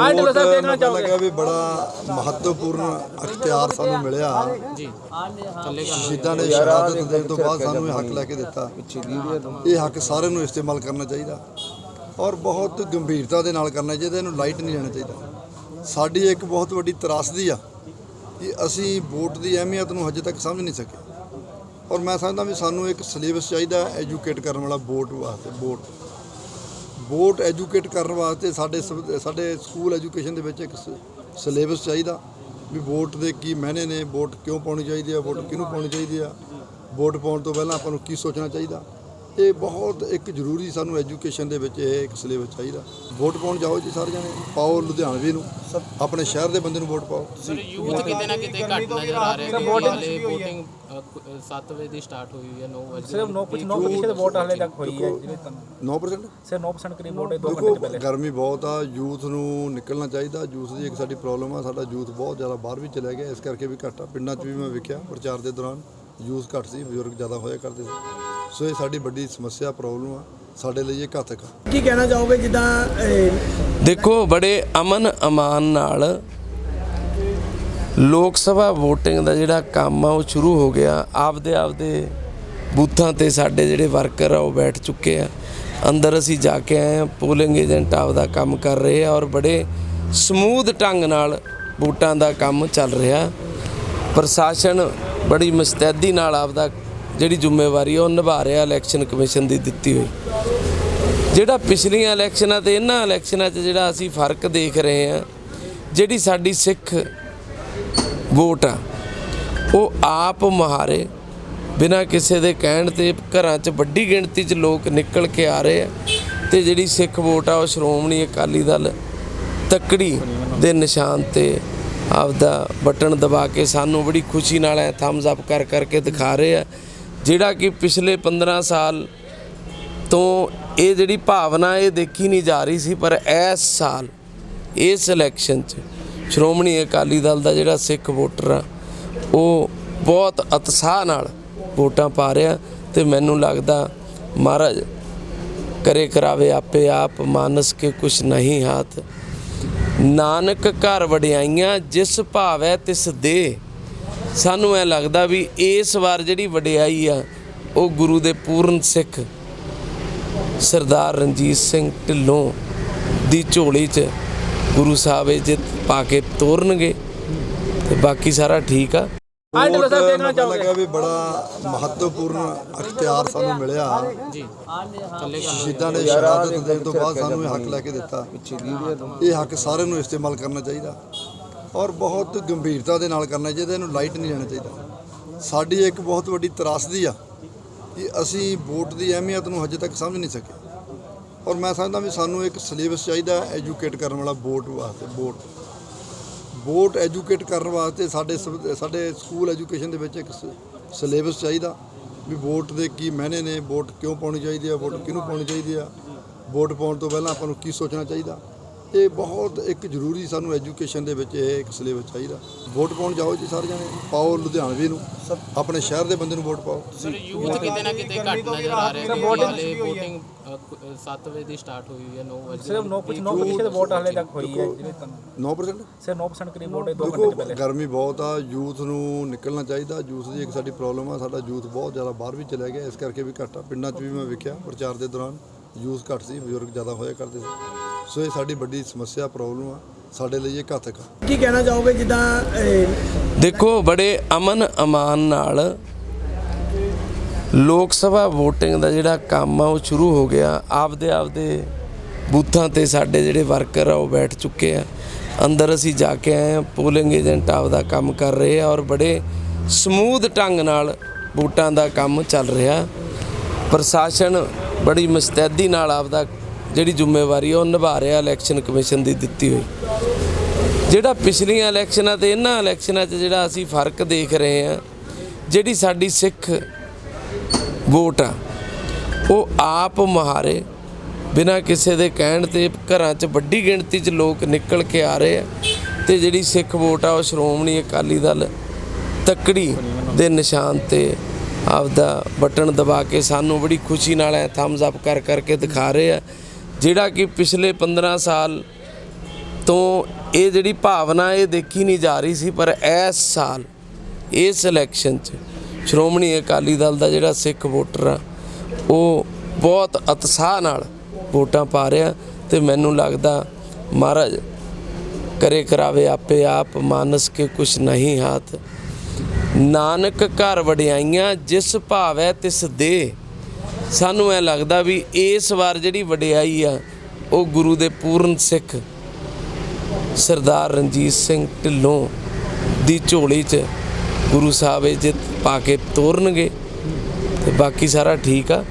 ਮੈਨੂੰ ਲੱਗਾ ਵੀ ਬੜਾ ਮਹੱਤਵਪੂਰਨ ਅਖਤਿਆਰ ਸਾਨੂੰ ਮਿਲਿਆ। ਜੀ। ਚੱਲੇਗਾ ਸ਼ਹੀਦਾਂ ਨੇ ਸ਼ਹਾਦਤ ਦੇਣ ਤੋਂ ਬਾਅਦ ਸਾਨੂੰ ਇਹ ਹੱਕ ਲੈ ਕੇ ਦਿੱਤਾ। ਇਹ ਹੱਕ ਸਾਰਿਆਂ ਨੂੰ ਇਸਤੇਮਾਲ ਕਰਨਾ ਚਾਹੀਦਾ। ਔਰ ਬਹੁਤ ਗੰਭੀਰਤਾ ਦੇ ਨਾਲ ਕਰਨਾ ਚਾਹੀਦਾ ਇਹਨੂੰ ਲਾਈਟ ਨਹੀਂ ਲੈਣਾ ਚਾਹੀਦਾ। ਸਾਡੀ ਇੱਕ ਬਹੁਤ ਵੱਡੀ ਤਰਾਸਦੀ ਆ ਕਿ ਅਸੀਂ ਵੋਟ ਦੀ ਅਹਿਮੀਅਤ ਨੂੰ ਹਜੇ ਤੱਕ ਸਮਝ ਨਹੀਂ ਸਕੇ। ਔਰ ਮੈਂ ਸਮਝਦਾ ਵੀ ਸਾਨੂੰ ਇੱਕ ਸਿਲੇਬਸ ਚਾਹੀਦਾ ਐਜੂਕੇਟ ਕਰਨ ਵਾਲਾ ਵੋਟ ਵਾਸਤੇ ਵੋਟ। ਵੋਟ ਐਜੂਕੇਟ ਕਰਨ ਵਾਸਤੇ ਸਾਡੇ ਸਵ- ਸਾਡੇ ਸਕੂਲ ਐਜੂਕੇਸ਼ਨ ਦੇ ਵਿੱਚ ਇੱਕ ਸਿਲੇਬਸ ਚਾਹੀਦਾ। ਵੀ ਵੋਟ ਦੇ ਕੀ ਮਾਇਨੇ ਨੇ, ਵੋਟ ਕਿਉਂ ਪਾਉਣੀ ਚਾਹੀਦੀ ਹੈ ਵੋਟ ਕਿਹਨੂੰ ਪਾਉਣੀ ਚਾਹੀਦੀ ਆ, ਵੋਟ ਪਾਉਣ ਤੋਂ ਪਹਿਲਾਂ ਆਪਾਂ ਨੂੰ ਕੀ ਸੋਚਣਾ ਚਾਹੀਦਾ। ਇਹ ਬਹੁਤ ਇੱਕ ਜ਼ਰੂਰੀ ਸਾਨੂੰ ਐਜੂਕੇਸ਼ਨ ਦੇ ਵਿੱਚ ਇਹ ਇੱਕ ਸਿਲੇਬਸ ਚਾਹੀਦਾ। ਵੋਟ ਪਾਉਣ ਜਾਓ ਜੀ ਸਾਰੇ ਜਣੇ ਪਾਓ ਲੁਧਿਆਣਵੀ ਨੂੰ ਆਪਣੇ ਸ਼ਹਿਰ ਦੇ ਬੰਦੇ ਨੂੰ ਵੋਟ ਪਾਓ। ਸਰ ਯੂਥ ਕਿਤੇ ਨਾ ਕਿਤੇ ਘੱਟ ਨਜ਼ਰ ਆ ਰਿਹਾ ਹੈ ਹਾਲੇ VOTING 7 ਵਜੇ ਦੀ ਸਟਾਰਟ ਹੋਈ ਹੋਈ ਹੈ 9 ਵਜੇ ਸਿਰਫ 9 ਕੁਝ 9 ਪ੍ਰਤੀਸ਼ਤ ਵੋਟ ਹਾਲੇ ਤੱਕ ਹੋਈ ਹੈ ਜਿਹੜੇ ਤੁਹਾਨੂੰ 9% ਸਿਰਫ 9% ਕਰੀਬ ਵੋਟ ਹੈ 2 ਦੇਖੋ ਘੰਟੇ ਪਹਿਲੇ। ਗਰਮੀ ਬਹੁਤ ਆ ਯੂਥ ਨੂੰ ਨਿਕਲਣਾ ਚਾਹੀਦਾ। ਯੂਥ ਦੀ ਇੱਕ ਸਾਡੀ ਪ੍ਰੋਬਲਮ ਆ ਸਾਡਾ ਯੂਥ ਬਹੁਤ ਜ਼ਿਆਦਾ ਬਾਹਰ ਵੀ ਚਲਾ ਗਿਆ ਇਸ ਕਰਕੇ ਵੀ ਘੱਟ ਆ। ਪਿੰਡਾਂ 'ਚ ਵੀ ਮੈਂ ਵੇਖਿਆ ਪ੍ਰਚਾਰ ਦੇ ਦੌਰਾਨ ਯੂਥ ਘੱਟ ਸੀ ਬਜ਼ੁਰਗ ਜ਼ਿਆਦਾ ਹੋਇਆ ਕਰਦੇ ਸੀ। ਸੋ ਇਹ ਸਾਡੀ ਵੱਡੀ ਸਮੱਸਿਆ ਪ੍ਰੋਬਲਮ ਆ। ਸਾਡੇ ਲਈ ਇਹ ਘਾਤਕ ਆ। ਕੀ ਕਹਿਣਾ ਚਾਹੋਗੇ ਜਿੱਦਾਂ ਦੇਖੋ ਬੜੇ ਅਮਨ ਅਮਾਨ ਨਾਲ ਲੋਕ ਸਭਾ VOTING ਦਾ ਜਿਹੜਾ ਕੰਮ ਆ ਉਹ ਸ਼ੁਰੂ ਹੋ ਗਿਆ। ਆਪਦੇ ਆਪਦੇ ਬੂਥਾਂ ਤੇ ਸਾਡੇ ਜਿਹੜੇ ਵਰਕਰ ਆ ਉਹ ਬੈਠ ਚੁੱਕੇ ਆ। ਅੰਦਰ ਅਸੀਂ ਜਾ ਕੇ ਆਏ ਆ ਪੋਲਿੰਗ ਏਜੰਟ ਆਪਦਾ ਕੰਮ ਕਰ ਰਹੇ ਆ ਔਰ ਬੜੇ ਸਮੂਥ ਢੰਗ ਨਾਲ ਵੋਟਾਂ ਦਾ ਕੰਮ ਚੱਲ ਰਿਹਾ। ਪ੍ਰਸ਼ਾਸਨ ਬੜੀ ਮੁਸਤੈਦੀ ਨਾਲ ਆਪਦਾ ਜਿਹੜੀ ਜ਼ਿੰਮੇਵਾਰੀ ਆ, ਉਹ ਨਿਭਾ ਰਿਹਾ ਇਲੈਕਸ਼ਨ ਕਮਿਸ਼ਨ ਦੀ ਦਿੱਤੀ ਹੋਈ। ਜਿਹੜਾ ਪਿਛਲੀਆਂ ਇਲੈਕਸ਼ਨਾਂ ਤੇ ਇਹਨਾਂ ਇਲੈਕਸ਼ਨਾਂ 'ਚ ਜਿਹੜਾ ਅਸੀਂ ਫ਼ਰਕ ਦੇਖ ਰਹੇ ਹਾਂ, ਜਿਹੜੀ ਸਾਡੀ ਸਿੱਖ ਵੋਟ ਆ, ਉਹ ਆਪ ਮੁਹਾਰੇ, ਬਿਨਾਂ ਕਿਸੇ ਦੇ ਕਹਿਣ ਤੇ ਘਰਾਂ 'ਚ ਵੱਡੀ ਗਿਣਤੀ 'ਚ ਲੋਕ ਨਿਕਲ ਕੇ ਆ ਰਹੇ ਆ ਤੇ ਜਿਹੜੀ ਸਿੱਖ ਵੋਟ ਆ, ਉਹ ਸ਼੍ਰੋਮਣੀ ਅਕਾਲੀ ਦਲ ਤੱਕੜੀ ਦੇ ਨਿਸ਼ਾਨ ਤੇ ਆਪਦਾ ਬਟਨ ਦਬਾ ਕੇ ਸਾਨੂੰ ਬੜੀ ਖੁਸ਼ੀ ਨਾਲ ਐ ਥੰਬਸ ਅਪ ਕਰ ਕਰਕੇ ਦਿਖਾ ਰਹੇ ਆ। ਜਿਹੜਾ ਕਿ ਪਿਛਲੇ 15 ਸਾਲ ਤੋਂ ਇਹ ਜਿਹੜੀ ਭਾਵਨਾ ਇਹ ਦੇਖੀ ਨਹੀਂ ਜਾ ਰਹੀ ਸੀ, ਪਰ ਇਸ ਸਾਲ, ਇਸ ਇਲੈਕਸ਼ਨ 'ਚ ਸ਼੍ਰੋਮਣੀ ਅਕਾਲੀ ਦਲ ਦਾ ਜਿਹੜਾ ਸਿੱਖ ਵੋਟਰ ਆ, ਉਹ ਬਹੁਤ ਉਤਸ਼ਾਹ ਨਾਲ ਵੋਟਾਂ ਪਾ ਰਿਹਾ ਤੇ ਮੈਨੂੰ ਲੱਗਦਾ ਮਹਾਰਾਜ ਕਰੇ ਕਰਾਵੇ ਆਪੇ ਆਪ, ਮਾਨਸ ਕੇ ਕੁਛ ਨਹੀਂ ਹਾਥ। ਨਾਨਕ ਘਰ ਵਡਿਆਈਆਂ, ਜਿਸ ਭਾਵੈ ਤਿਸ ਦੇ ਸਾਨੂੰ ਐ ਲੱਗਦਾ ਵੀ ਇਸ ਵਾਰ ਜਿਹੜੀ ਵਡਿਆਈ ਆ ਉਹ ਗੁਰੂ ਦੇ ਪੂਰਨ ਸਿੱਖ ਸਰਦਾਰ ਰਣਜੀਤ ਸਿੰਘ ਢਿੱਲੋਂ ਦੀ ਝੋਲੀ 'ਚ ਗੁਰੂ ਸਾਹਿਬ ਇਹ ਜਿੱਤ ਪਾ ਕੇ ਤੋਰਨਗੇ ਤੇ ਬਾਕੀ ਸਾਰਾ ਠੀਕ ਆ। ਹਾਂ ਢਿੱਲੋਂ ਸਾਹਿਬ ਦੇਖਣਾ ਮੈਨੂੰ ਚਾਹੋਗੇ? ਲੱਗਾ ਵੀ ਬੜਾ ਮਹੱਤਵਪੂਰਨ ਅਖਤਿਆਰ ਸਾਨੂੰ ਮਿਲਿਆ। ਜੀ। ਸ਼ਹੀਦਾਂ ਨੇ ਸ਼ਹਾਦਤ ਦੇਣ ਤੋਂ ਬਾਅਦ ਸਾਨੂੰ ਇਹ ਹੱਕ ਲੈ ਕੇ ਦਿੱਤਾ। ਇਹ ਹੱਕ ਸਾਰਿਆਂ ਨੂੰ ਇਸਤੇਮਾਲ ਕਰਨਾ ਚਾਹੀਦਾ। ਔਰ ਬਹੁਤ ਗੰਭੀਰਤਾ ਦੇ ਨਾਲ ਕਰਨਾ ਚਾਹੀਦਾ, ਇਹਨੂੰ ਲਾਈਟ ਨਹੀਂ ਲੈਣਾ ਚਾਹੀਦਾ। ਸਾਡੀ ਇੱਕ ਬਹੁਤ ਵੱਡੀ ਤਰਾਸਦੀ ਆ ਕਿ ਅਸੀਂ ਵੋਟ ਦੀ ਅਹਿਮੀਅਤ ਨੂੰ ਹਜੇ ਤੱਕ ਸਮਝ ਨਹੀਂ ਸਕੇ। ਔਰ ਮੈਂ ਸਮਝਦਾ ਵੀ ਸਾਨੂੰ ਇੱਕ ਸਿਲੇਬਸ ਚਾਹੀਦਾ ਐਜੂਕੇਟ ਕਰਨ ਵਾਲਾ ਵੋਟ ਵਾਸਤੇ, ਵੋਟ। ਵੋਟ ਐਜੂਕੇਟ ਕਰਨ ਵਾਸਤੇ ਸਾਡੇ ਸਵ- ਸਾਡੇ ਸਕੂਲ ਐਜੂਕੇਸ਼ਨ ਦੇ ਵਿੱਚ ਇੱਕ ਸਿਲੇਬਸ ਚਾਹੀਦਾ ਵੀ ਵੋਟ ਦੇ ਕੀ ਮਾਇਨੇ ਨੇ, ਵੋਟ ਕਿਉਂ ਪਾਉਣੀ ਚਾਹੀਦੀ ਆ, ਵੋਟ ਕਿਹਨੂੰ ਪਾਉਣੀ ਚਾਹੀਦੀ ਆ, ਵੋਟ ਪਾਉਣ ਤੋਂ ਪਹਿਲਾਂ ਆਪਾਂ ਨੂੰ ਕੀ ਸੋਚਣਾ ਚਾਹੀਦਾ। ਇਹ ਬਹੁਤ ਇੱਕ ਜ਼ਰੂਰੀ ਸਾਨੂੰ ਐਜੂਕੇਸ਼ਨ ਦੇ ਵਿੱਚ ਇਹ ਇੱਕ ਸਿਲੇਬਸ ਚਾਹੀਦਾ। ਵੋਟ ਪਾਉਣ ਜਾਓ ਜੀ ਸਾਰੇ ਜਣੇ ਪਾਓ ਲੁਧਿਆਣਵੀ ਨੂੰ ਆਪਣੇ ਸ਼ਹਿਰ ਦੇ ਬੰਦੇ ਨੂੰ ਵੋਟ ਪਾਓ। ਸਰ ਯੂਥ ਕਿਤੇ ਨਾ ਕਿਤੇ ਘੱਟ ਨਜ਼ਰ ਆ ਰਿਹਾ ਹੈ ਕਿ ਹਾਲੇ VOTING 7 ਵਜੇ ਦੀ ਸਟਾਰਟ ਹੋਈ ਹੈ 9 ਵਜੇ ਸਿਰਫ 9 ਕੁਝ 9 ਪ੍ਰਤੀਸ਼ਤ ਵੋਟ ਹਾਲੇ ਤੱਕ ਹੋਈ ਹੈ ਜਿਹੜੇ ਤੁਹਾਨੂੰ 9% ਸਿਰਫ 9% ਕਰੀਬ ਵੋਟ ਹੈ 2 ਘੰਟੇ ਪਹਿਲੇ। ਗਰਮੀ ਬਹੁਤ ਆ ਯੂਥ ਨੂੰ ਨਿਕਲਣਾ ਚਾਹੀਦਾ। ਯੂਥ ਦੀ ਇੱਕ ਸਾਡੀ ਪ੍ਰੋਬਲਮ ਆ ਸਾਡਾ ਯੂਥ ਬਹੁਤ ਜ਼ਿਆਦਾ ਬਾਹਰ ਵੀ ਚਲਾ ਗਿਆ ਇਸ ਕਰਕੇ ਵੀ ਘੱਟ ਆ। ਪਿੰਡਾਂ 'ਚ ਵੀ ਮੈਂ ਵੇਖਿਆ ਪ੍ਰਚਾਰ ਦੇ ਦੌਰਾਨ ਯੂਥ ਘੱਟ ਸੀ ਬਜ਼ੁਰਗ ਜ਼ਿਆਦਾ ਹੋਇਆ ਕਰਦੇ ਸੀ। ਸੋ ਇਹ ਸਾਡੀ ਵੱਡੀ ਸਮੱਸਿਆ ਪ੍ਰੋਬਲਮ ਆ। ਸਾਡੇ ਲਈ ਇਹ ਘਾਤਕ ਆ। ਕੀ ਕਹਿਣਾ ਚਾਹੋਗੇ ਜਿੱਦਾਂ ਦੇਖੋ ਬੜੇ ਅਮਨ ਅਮਾਨ ਨਾਲ ਲੋਕ ਸਭਾ VOTING ਦਾ ਜਿਹੜਾ ਕੰਮ ਆ ਉਹ ਸ਼ੁਰੂ ਹੋ ਗਿਆ। ਆਪਦੇ ਆਪਦੇ ਬੂਥਾਂ ਤੇ ਸਾਡੇ ਜਿਹੜੇ ਵਰਕਰ ਆ ਉਹ ਬੈਠ ਚੁੱਕੇ ਆ। ਅੰਦਰ ਅਸੀਂ ਜਾ ਕੇ ਆਏ ਆ ਪੋਲਿੰਗ ਏਜੰਟ ਆਪਦਾ ਕੰਮ ਕਰ ਰਹੇ ਆ ਔਰ ਬੜੇ ਸਮੂਥ ਢੰਗ ਨਾਲ ਵੋਟਾਂ ਦਾ ਕੰਮ ਚੱਲ ਰਿਹਾ। ਪ੍ਰਸ਼ਾਸਨ ਬੜੀ ਮੁਸਤੈਦੀ ਨਾਲ ਆਪਦਾ ਜਿਹੜੀ ਜ਼ਿੰਮੇਵਾਰੀ ਆ, ਉਹ ਨਿਭਾ ਰਿਹਾ ਇਲੈਕਸ਼ਨ ਕਮਿਸ਼ਨ ਦੀ ਦਿੱਤੀ ਹੋਈ। ਜਿਹੜਾ ਪਿਛਲੀਆਂ ਇਲੈਕਸ਼ਨਾਂ ਤੇ ਇਹਨਾਂ ਇਲੈਕਸ਼ਨਾਂ 'ਚ ਜਿਹੜਾ ਅਸੀਂ ਫ਼ਰਕ ਦੇਖ ਰਹੇ ਹਾਂ, ਜਿਹੜੀ ਸਾਡੀ ਸਿੱਖ ਵੋਟ ਆ, ਉਹ ਆਪ ਮੁਹਾਰੇ, ਬਿਨਾਂ ਕਿਸੇ ਦੇ ਕਹਿਣ ਤੇ ਘਰਾਂ 'ਚ ਵੱਡੀ ਗਿਣਤੀ 'ਚ ਲੋਕ ਨਿਕਲ ਕੇ ਆ ਰਹੇ ਆ ਤੇ ਜਿਹੜੀ ਸਿੱਖ ਵੋਟ ਆ, ਉਹ ਸ਼੍ਰੋਮਣੀ ਅਕਾਲੀ ਦਲ ਤੱਕੜੀ ਦੇ ਨਿਸ਼ਾਨ ਤੇ ਆਪਦਾ ਬਟਨ ਦਬਾ ਕੇ ਸਾਨੂੰ ਬੜੀ ਖੁਸ਼ੀ ਨਾਲ ਐ ਥੰਬਸ ਅਪ ਕਰ ਕਰਕੇ ਦਿਖਾ ਰਹੇ ਆ। ਜਿਹੜਾ ਕਿ ਪਿਛਲੇ 15 ਸਾਲ ਤੋਂ ਇਹ ਜਿਹੜੀ ਭਾਵਨਾ ਇਹ ਦੇਖੀ ਨਹੀਂ ਜਾ ਰਹੀ ਸੀ, ਪਰ ਇਸ ਸਾਲ, ਇਸ ਇਲੈਕਸ਼ਨ 'ਚ ਸ਼੍ਰੋਮਣੀ ਅਕਾਲੀ ਦਲ ਦਾ ਜਿਹੜਾ ਸਿੱਖ ਵੋਟਰ ਆ, ਉਹ ਬਹੁਤ ਉਤਸ਼ਾਹ ਨਾਲ ਵੋਟਾਂ ਪਾ ਰਿਹਾ ਤੇ ਮੈਨੂੰ ਲੱਗਦਾ ਮਹਾਰਾਜ ਕਰੇ ਕਰਾਵੇ ਆਪੇ ਆਪ, ਮਾਨਸ ਕੇ ਕੁਛ ਨਹੀਂ ਹਾਥ। ਨਾਨਕ ਘਰ ਵਡਿਆਈਆਂ, ਜਿਸ ਭਾਵੈ ਤਿਸ ਦੇ ਸਾਨੂੰ ਐ ਲੱਗਦਾ ਵੀ ਇਸ ਵਾਰ ਜਿਹੜੀ ਵਡਿਆਈ ਆ, ਉਹ ਗੁਰੂ ਦੇ ਪੂਰਨ ਸਿੱਖ ਸਰਦਾਰ ਰਣਜੀਤ ਸਿੰਘ ਢਿੱਲੋਂ ਦੀ ਝੋਲੀ 'ਚ ਗੁਰੂ ਸਾਹਿਬ ਇਹ ਜਿੱਤ ਪਾ ਕੇ ਤੋਰਨਗੇ ਤੇ ਬਾਕੀ ਸਾਰਾ ਠੀਕ ਆ।